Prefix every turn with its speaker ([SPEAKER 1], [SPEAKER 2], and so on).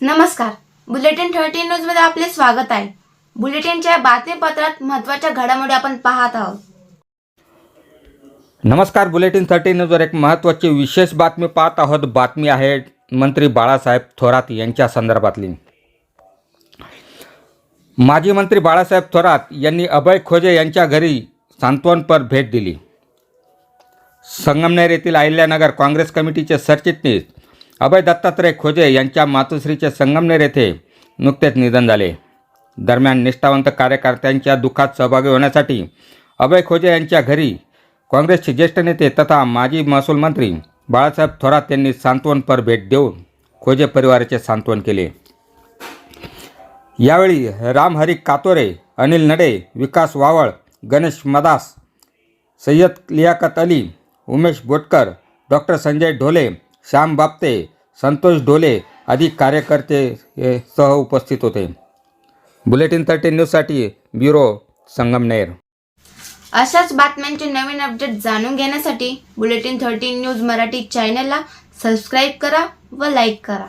[SPEAKER 1] नमस्कार. Bulletin thirteen न्यूजमध्ये आपले स्वागत आहे. बुलेटिनच्या बातमीपत्रात महत्त्वाच्या घडामोडी आपण पाहत आहोत.
[SPEAKER 2] नमस्कार बुलेटिन थर्टीन न्यूजवर एक महत्त्वाची विशेष बातमी पाहत आहोत. बातमी आहे मंत्री बाळासाहेब थोरात यांच्या संदर्भातली. माजी मंत्री बाळासाहेब थोरात यांनी अभय खोजे यांच्या घरी सांत्वनपर भेट दिली. संगमनेर येथील अहिल्यानगर काँग्रेस कमिटीचे सरचिटणीस अभय दत्तात्रय खोजे यांच्या मातोश्रीचे संगमनेर येथे नुकतेच निधन झाले. दरम्यान निष्ठावंत कार्यकर्त्यांच्या दुःखात सहभागी होण्यासाठी अभय खोजे यांच्या घरी काँग्रेसचे ज्येष्ठ नेते तथा माजी महसूल मंत्री बाळासाहेब थोरात यांनी सांत्वनपर भेट देऊन खोजे परिवाराचे सांत्वन केले. यावेळी रामहरी कातोरे अनिल नडे विकास वावळ गणेश मदास सय्यद लियाकत अली उमेश बोटकर डॉक्टर संजय ढोले श्याम बापते संतोष ढोले आदी कार्यकर्ते हे सह उपस्थित होते. बुलेटिन थर्टीन न्यूजसाठी ब्युरो संगमनेर
[SPEAKER 1] अशाच बातम्यांचे नवीन अपडेट जाणून घेण्यासाठी बुलेटिन थर्टीन न्यूज मराठी चॅनलला सबस्क्राईब करा व लाईक करा.